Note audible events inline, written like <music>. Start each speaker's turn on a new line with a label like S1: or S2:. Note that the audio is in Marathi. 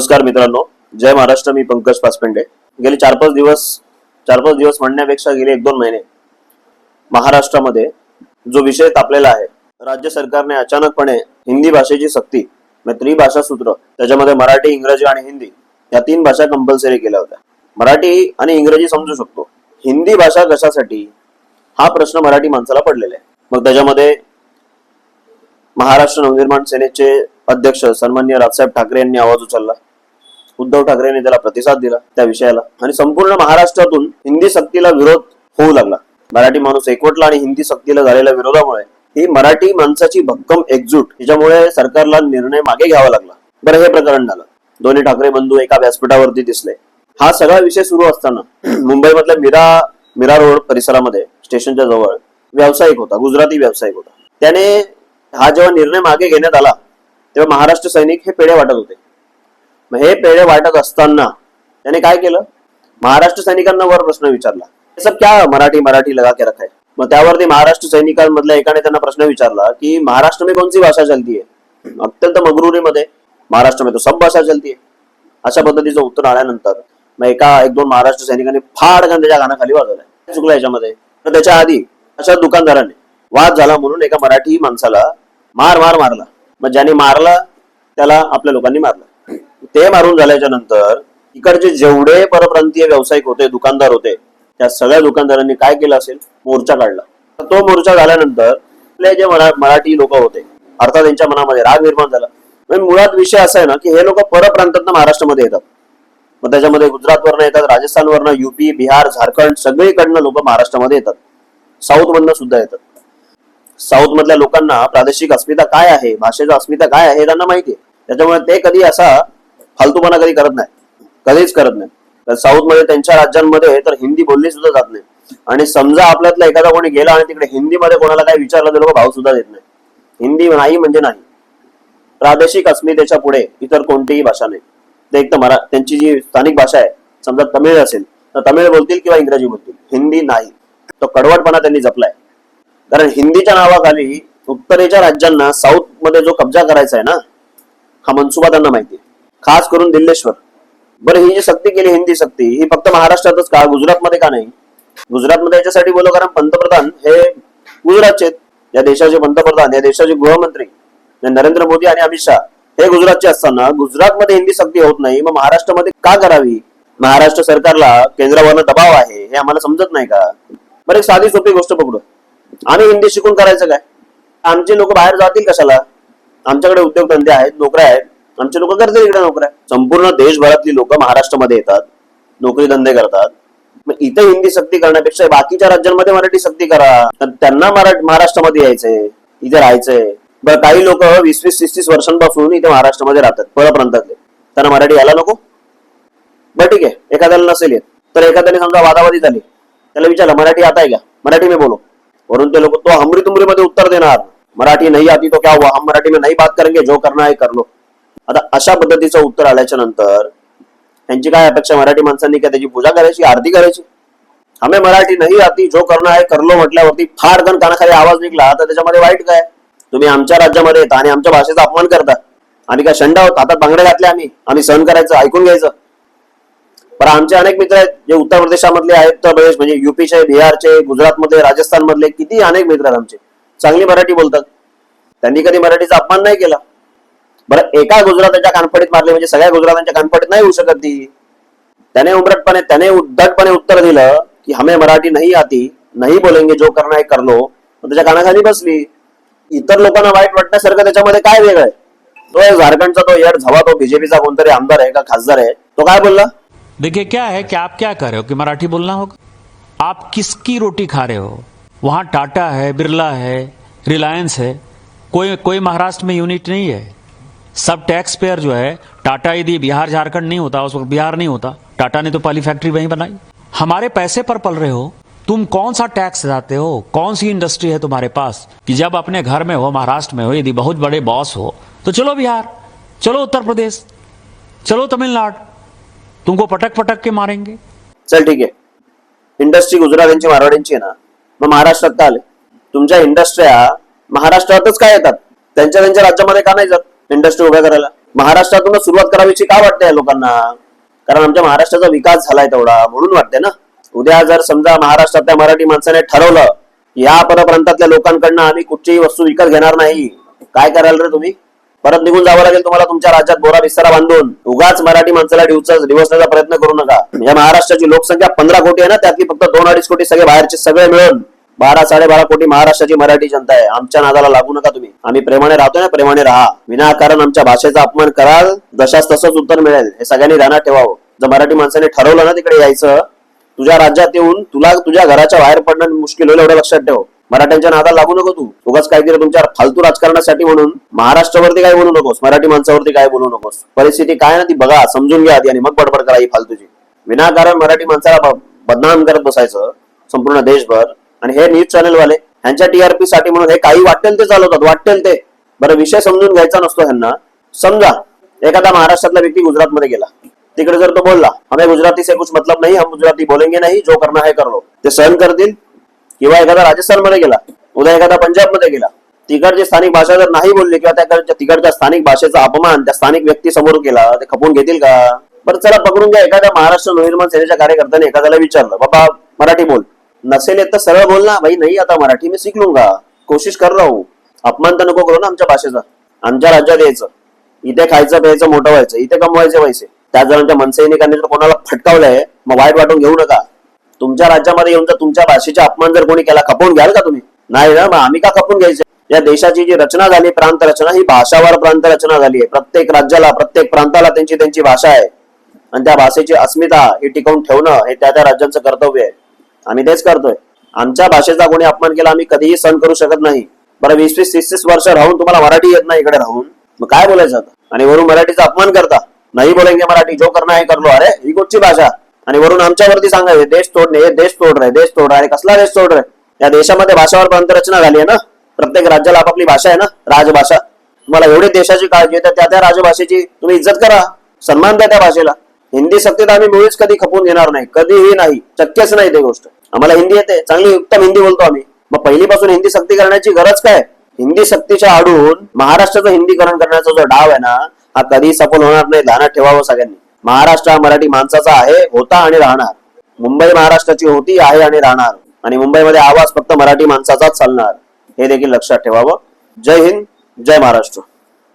S1: नमस्कार मित्रांनो. जय महाराष्ट्र मी पंकज पासपेंडे गेले चार पाच दिवस चार पाच दिवस म्हणण्यापेक्षा गेले एक दोन महिने. महाराष्ट्रामध्ये जो विषय तापलेला आहे राज्य सरकारने अचानकपणे हिंदी भाषेची सक्ती म्हणजे त्रिभाषा सूत्र त्याच्यामध्ये मराठी इंग्रजी आणि हिंदी या तीन भाषा कंपल्सरी केल्या होत्या. मराठी आणि इंग्रजी समजू शकतो. हिंदी भाषा कशासाठी? हा प्रश्न मराठी माणसाला पडलेला आहे. मग त्याच्यामध्ये महाराष्ट्र नवनिर्माण सेनेचे अध्यक्ष सन्मान्य राजसाहेब ठाकरे यांनी आवाज उचलला. उद्धव ठाकरेंनी त्याला प्रतिसाद दिला त्या विषयाला. आणि संपूर्ण महाराष्ट्रातून हिंदी सक्तीला विरोध होऊ लागला. मराठी माणूस एकवटला आणि हिंदी सक्तीला झालेल्या विरोधामुळे ही मराठी माणसाची भक्कम एकजूट हिच्यामुळे सरकारला निर्णय मागे घ्यावा लागला. बरं हे प्रकरण झालं. दोन्ही ठाकरे बंधू एका व्यासपीठावरती दिसले. हा सगळा विषय सुरू असताना <clears throat> मुंबईमधल्या मीरा मीरा रोड परिसरामध्ये स्टेशनच्या जवळ व्यावसायिक होता गुजराती व्यावसायिक होता. त्याने हा जेव्हा निर्णय मागे घेण्यात आला तेव्हा महाराष्ट्र सैनिक हे पेढे वाटत होते. मग हे पेढे वाटत असताना त्याने काय केलं? महाराष्ट्र सैनिकांना वर प्रश्न विचारला. हे सब क्या मराठी मराठी लगा के रखा है? मग त्यावरती महाराष्ट्र सैनिकांमधल्या एकाने त्यांना प्रश्न विचारला की महाराष्ट्र में कोणती भाषा चलती है? अत्यंत मगरुरीमध्ये महाराष्ट्र में तो सब भाषा चलती है. अशा पद्धतीचं उत्तर आल्यानंतर मग एका एक दोन महाराष्ट्र सैनिकांनी फाडकन त्याच्या कानाखाली वाजवलाय. चुकला याच्यामध्ये. तर त्याच्या आधी अशा दुकानदाराने वाद झाला म्हणून एका मराठी माणसाला मार मार मारला. मग ज्याने मारला त्याला आपल्या लोकांनी मारला. ते मारून झाल्याच्यानंतर इकडचे जेवढे परप्रांतीय व्यावसायिक होते दुकानदार होते त्या सगळ्या दुकानदारांनी काय केलं असेल? मोर्चा काढला. तो मोर्चा झाल्यानंतर आपले जे मराठी लोक होते अर्थात त्यांच्या मनामध्ये राग निर्माण झाला. म्हणजे मुळात विषय असा आहे ना की हे लोक परप्रांतात महाराष्ट्रामध्ये येतात. मग त्याच्यामध्ये गुजरातवरनं येतात राजस्थानवरनं युपी बिहार झारखंड सगळीकडनं लोक महाराष्ट्रामध्ये येतात. साऊथ मधनं सुद्धा येतात. साऊथ मधल्या लोकांना प्रादेशिक अस्मिता काय आहे भाषेचा अस्मिता काय आहे त्यांना माहिती आहे. त्याच्यामुळे ते कधी असा फालतूपणा कधी करत नाही. कधीच करत नाही. तर साऊथमध्ये त्यांच्या राज्यांमध्ये तर हिंदी बोलली सुद्धा जात नाही. आणि समजा आपल्यातला एखादा कोणी गेला आणि तिकडे हिंदीमध्ये कोणाला काय विचारलं तर लोक भाव सुद्धा देत नाही. हिंदी नाही म्हणजे नाही. प्रादेशिक अस्मितेच्या पुढे इतर कोणतीही भाषा नाही. ते एक तर मरा त्यांची जी स्थानिक भाषा आहे समजा तमिळ असेल तर तमिळ बोलतील किंवा इंग्रजी बोलतील. हिंदी नाही. तो कडवटपणा त्यांनी जपलाय. कारण हिंदीच्या नावाखाली उत्तरेच्या राज्यांना साऊथमध्ये जो कब्जा करायचा आहे ना हा मनसुबा त्यांना माहिती आहे. खास करून दिल्लेश्वर. बरं ही जी सक्ती केली हिंदी सक्ती ही फक्त महाराष्ट्रातच का? गुजरातमध्ये का नाही? गुजरातमध्ये याच्यासाठी बोलो कारण पंतप्रधान हे गुजरातचे या देशाचे पंतप्रधान या देशाचे गृहमंत्री नरेंद्र मोदी आणि अमित शहा हे गुजरातचे असताना गुजरातमध्ये हिंदी सक्ती होत नाही. मग महाराष्ट्रामध्ये का करावी? महाराष्ट्र सरकारला केंद्रावरनं दबाव आहे हे आम्हाला समजत नाही का? बरं एक साधी सोपी गोष्ट पकडू. आम्ही हिंदी शिकून करायचं काय? आमचे लोक बाहेर जातील कशाला? आमच्याकडे उद्योगधंदे आहेत नोकऱ्या आहेत. आमचे लोक करतील इकडे नोकऱ्या. संपूर्ण देशभरातली लोक महाराष्ट्रामध्ये येतात नोकरी धंदे करतात. मग इथे हिंदी सक्ती करण्यापेक्षा बाकीच्या राज्यांमध्ये मराठी सक्ती करा. तर त्यांना महाराष्ट्रामध्ये यायचंय इथे राहायचंय. बरं काही लोक वीस वीस तीस तीस वर्षांपासून इथे महाराष्ट्रामध्ये राहतात परप्रांतातले त्यांना मराठी यायला नको. बरं ठीक आहे. एखाद्याला नसेल येत. तर एखाद्याने समजा वादावादी झाली. त्याला विचारलं मराठी आता आहे का? मराठी मी बोलो. वरून ते लोक तो हमरी तुमरी मध्ये उत्तर देणार. मराठी नाही आती तो क्या हुआ? हम मराठी में नहीं बात करेंगे जो करना है कर लो. आता अशा पद्धतीचं उत्तर आल्याच्यानंतर त्यांची काय अपेक्षा मराठी माणसांनी काय त्याची पूजा करायची आरती करायची? हमे मराठी नाही आती जो करणं आहे करलो म्हटल्यावरती फार जण कानाखाली आवाज निघला तर त्याच्यामध्ये वाईट काय? तुम्ही आमच्या राज्यामध्ये येता आणि आमच्या भाषेचा अपमान करता. आणि काय शंडा होत? आता बांगडे घातले आम्ही. आम्ही सहन करायचं ऐकून घ्यायचं. पण आमचे अनेक मित्र आहेत जे उत्तर प्रदेशामधले आहेत उत्तर प्रदेश म्हणजे युपीचे बिहारचे गुजरातमधले राजस्थान मधले किती अनेक मित्र आहेत आमचे. चांगली मराठी बोलतात. त्यांनी कधी मराठीचा अपमान नाही केला. बरं एका गुजराताच्या कानफडीत मारले म्हणजे सगळ्या गुजरातांच्या कानफडीत नाही होऊ शकत ती. त्याने उमरटपणे त्याने उद्धटपणे उत्तर दिलं की हमे मराठी नाही आती नाही बोलेंगे जो करणार कर लो. त्याच्या कानाखाली बसली. इतर लोकांना वाईट वाटण्यासारखं त्याच्यामध्ये काय वेगळं आहे? तो झारखंडचा तो येड झवा तो बीजेपीचा कोणतरी आमदार आहे का खासदार आहे तो काय बोलला?
S2: देखिए क्या है कि आप क्या कर रहे हो कि मराठी बोलना होगा? आप किसकी रोटी खा रहे हो? वहां टाटा है बिरला है रिलायंस है कोई कोई महाराष्ट्र में यूनिट नहीं है। सब टैक्स पेयर जो है टाटा यदि बिहार, झारखंड नहीं होता, उस वक्त बिहार नहीं होता टाटा ने तो पहली फैक्ट्री वहीं बनाई। हमारे पैसे पर पल रहे हो, तुम कौन सा टैक्स देते हो, कौन सी इंडस्ट्री है तुम्हारे पास, कि जब अपने घर में हो, महाराष्ट्र में हो, यदि बहुत बड़े बॉस हो तो चलो बिहार, चलो उत्तर प्रदेश, चलो तमिलनाडु, तुमको पटक पटक के मारेंगे।
S1: चल ठीक आहे इंडस्ट्री गुजरातांची मारवाड्यांची आहे ना, मग महाराष्ट्रात का आले. तुमच्या इंडस्ट्र्या महाराष्ट्रातच काय येतात? त्यांच्या का नाही जात? इंडस्ट्री उभ्या करायला. महाराष्ट्रातूनच सुरुवात करावीची का वाटते या लोकांना? कारण आमच्या महाराष्ट्राचा विकास झालाय तेवढा म्हणून वाटते ना? उद्या जर समजा महाराष्ट्रातल्या मराठी माणसाने ठरवलं या परप्रांतातल्या लोकांकडनं आम्ही कुठचीही वस्तू विकत घेणार नाही काय कराल रे तुम्ही? परत निघून जावं लागेल तुम्हाला तुमच्या राज्यात बोरा विस्तारा बांधून. उगाच मराठी माणसाला डिवच डिवसण्याचा प्रयत्न करू नका. या महाराष्ट्राची लोकसंख्या पंधरा कोटी आहे ना त्यातली फक्त दोन अडीच कोटी सगळे बाहेरचे सगळे मिळून. बारा साडेबारा कोटी महाराष्ट्राची मराठी जनता आहे. आमच्या नादाला लागू नका तुम्ही. आम्ही प्रेमाने राहतो ना प्रेमाने राहा. विनाकारण आमच्या भाषेचा अपमान कराल जशाच तसंच उत्तर मिळेल. हे सगळ्यांनी ध्यानात ठेवावं. जर मराठी माणसाने ठरवलं ना तिकडे यायचं तुझ्या राज्यात येऊन तुला तुझ्या घराच्या बाहेर पडणं मुश्किल होईल एवढं लक्षात ठेव. मराठ्यांच्या नादाला लागू नको तू. उगाच काहीतरी तुमच्या फालतू राजकारणासाठी म्हणून महाराष्ट्रावरती काय बोलू नकोस मराठी माणसावरती काय बोलू नकोस. परिस्थिती काय ना ती बघा समजून घ्या आधी आणि मग बडबड करा ही फालतूची. विनाकारण मराठी माणसाला बदनाम करत बसायचं संपूर्ण देशभर. आणि हे न्यूज चॅनल वाले ह्यांच्या टीआरपी साठी म्हणून हे काही वाटेल ते चालवतात वाटेल ते. बरं विषय समजून घ्यायचा नसतो ह्यांना. समजा एखादा महाराष्ट्रातला व्यक्ती गुजरातमध्ये गेला. तिकडे जर तो बोलला हमें गुजराती से कुछ मतलब नाही हम गुजराती बोलेंगे नाही जो करना है कर लो. ते सहन करतील. किंवा एखादा राजस्थानमध्ये गेला उद्या एखादा पंजाबमध्ये गेला तिकडची स्थानिक भाषा जर नाही बोलली किंवा त्याकडच्या तिकडच्या स्थानिक भाषेचा अपमान त्या स्थानिक व्यक्ती समोर केला ते खपून घेतील का? बरं चला पकडून घ्या. एखाद्या महाराष्ट्र नवनिर्माण सेनेच्या कार्यकर्त्याने एखाद्याला विचारलं बाबा मराठी बोल. नसेल येत तर सरळ बोल ना. भाई नाही आता मराठी मी सीख लूंगा कोशिश कर रहा हूं. अपमान तर नको करू ना आमच्या भाषेचा. आमच्या राज्यात यायचं. इथे खायचं प्यायचं मोठं व्हायचं. इथे कमवायचे पैसे. त्या जणांच्या मनसैनिकांनी जर कोणाला फटकावलंय? मग वाईट वाटून घेऊ नका. तुमच्या राज्यामध्ये येऊन जर तुमच्या भाषेचा अपमान जर कोणी केला खपवून घ्याल का तुम्ही? नाही ना मग आम्ही का खपून घ्यायचे? या देशाची जी रचना झाली प्रांत रचना ही भाषावर प्रांत रचना झाली आहे. प्रत्येक राज्याला प्रत्येक प्रांताला त्यांची त्यांची भाषा आहे. आणि त्या भाषेची अस्मिता ही टिकवून ठेवणं हे त्या त्या राज्यांचं कर्तव्य आहे. आम्ही तेच करतोय. आमच्या भाषेचा कोणी अपमान केला आम्ही कधीही सहन करू शकत नाही. बरं वीस वीस तीस तीस वर्ष राहून तुम्हाला मराठी येत नाही इकडे राहून. मग काय बोलायचं आता? आणि वरून मराठीचा अपमान करता? नाही बोलेंगे मराठी जो करणं है करलो. अरे ही कुठची भाषा? आणि वरून आमच्यावरती सांगायचे देश तोडणे हे देश तोड रहे देश तोड रहे कसला देश तोड रहे या देशामध्ये भाषावर पंतरचना झाली आहे ना? प्रत्येक राज्याला आपापली भाषा आहे ना? राजभाषा. तुम्हाला एवढी देशाची काळजी त्या त्या राजभाषेची तुम्ही इज्जत करा. सन्मान द्या त्या भाषेला. हिंदी सक्तीत आम्ही मुळीच कधी खपून घेणार नाही कधीही नाही शक्यच नाही ते गोष्ट. आम्हाला हिंदी येते चांगली उत्तम हिंदी बोलतो आम्ही. मग पहिलीपासून हिंदी सक्ती करण्याची गरज काय? हिंदी सक्तीच्या आडून महाराष्ट्राचं हिंदीकरण करण्याचा जो डाव आहे ना हा कधी सफल होणार नाही ध्यानात ठेवावं सगळ्यांनी. महाराष्ट्र हा मराठी माणसाचा आहे होता आणि राहणार. मुंबई महाराष्ट्राची होती आहे आणि राहणार. आणि मुंबईमध्ये आवाज फक्त मराठी माणसाचाच चालणार. हे देखील लक्षात ठेवावं. जय हिंद जय महाराष्ट्र.